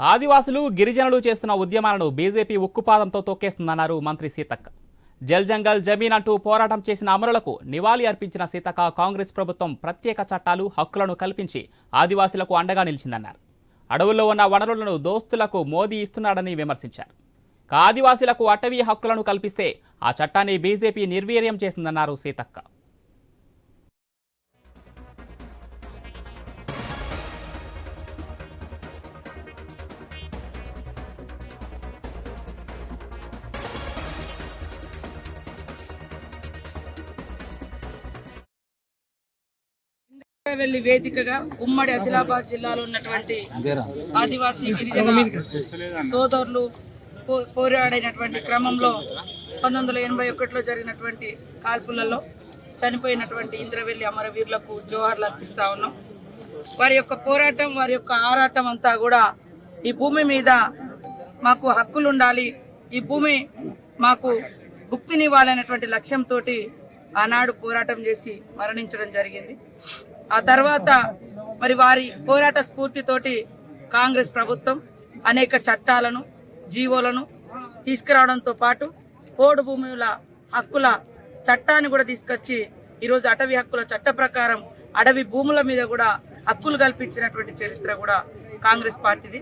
ఆదివాసులు గిరిజనులు చేస్తున్న ఉద్యమాలను బీజేపీ ఉక్కుపాదంతో తొక్కేస్తుందన్నారు మంత్రి సీతక్క. జల్ జంగల్ జమీన్ అంటూ పోరాటం చేసిన అమరులకు నివాళి అర్పించిన సీతక్క కాంగ్రెస్ ప్రభుత్వం ప్రత్యేక చట్టాలు హక్కులను కల్పించి ఆదివాసులకు అండగా నిలిచిందన్నారు. అడవుల్లో ఉన్న వనరులను దోస్తులకు మోదీ ఇస్తున్నాడని విమర్శించారు. ఆదివాసులకు ఆదివాసీలకు అటవీ హక్కులను కల్పిస్తే ఆ చట్టాన్ని బీజేపీ నిర్వీర్యం చేసిందన్నారు సీతక్క. వెళ్ళి వేదికగా ఉమ్మడి ఆదిలాబాద్ జిల్లాలో ఉన్నటువంటి ఆదివాసీ గిరిజన సోదరులు పో- పోరాడినటువంటి క్రమంలో పంతొమ్మిది వందల ఎనభై ఒకటిలో జరిగినటువంటి కాల్పులలో చనిపోయినటువంటి ఇంద్రవెల్లి అమరవీరులకు జోహార్లు అర్పిస్తా ఉన్నాం. వారి యొక్క పోరాటం వారి యొక్క ఆరాటం అంతా కూడా ఈ భూమి మీద మాకు హక్కులు ఉండాలి. ఈ భూమి మాకు భుక్తినివ్వాలనేటువంటి లక్ష్యంతో ఆనాడు పోరాటం చేసి మరణించడం జరిగింది. ఆ తర్వాత మరి వారి పోరాట స్ఫూర్తితోటి కాంగ్రెస్ ప్రభుత్వం అనేక చట్టాలను జీవోలను తీసుకురావడంతో పాటు పోడు భూముల హక్కుల చట్టాన్ని కూడా తీసుకొచ్చి ఈరోజు అటవీ హక్కుల చట్ట ప్రకారం అడవి భూముల మీద కూడా హక్కులు కల్పించినటువంటి చరిత్ర కూడా కాంగ్రెస్ పార్టీది.